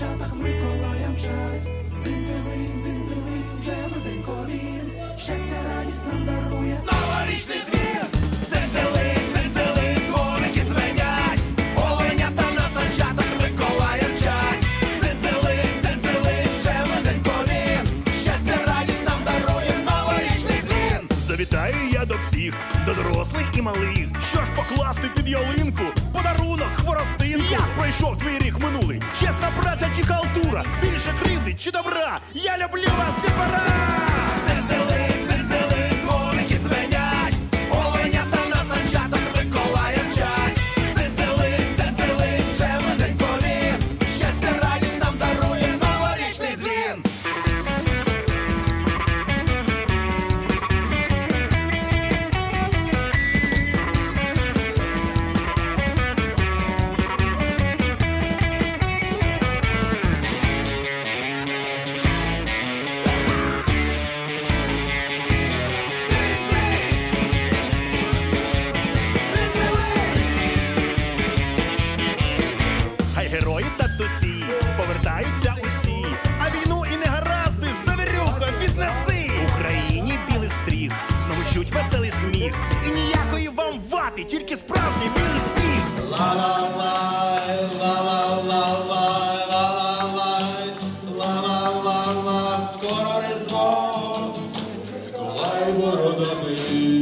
санчатах Миколая мчать. Дзинь-дзилин, дзинь-дзилин, вже близенько він. Щастя, радість нам дарує. Новорічний дзвін, дзензелин, дзензелин, дзвоники дзвенять, оленята на санчатах Миколая мчать. Дзензелин, дзензелин, вже близенько він, щастя, радість нам дарує новорічний дзвін. Завітаю я до всіх, до дорослих і малих. Що ж покласти під ялинку? Як пройшов твій рік минулий? Чесна праця чи халтура? Більше кривди чи добра? Я люблю вас, дітвора! Татусі повертаються усі, а війну і негаразди завірюха віднеси Україні білих стріх, знову чуть веселий сміх. І ніякої вам вати, тільки справжній білий сніг. Ла-ла-ла, скоро Різдво, Миколай бородатий, і Миколай бородатий.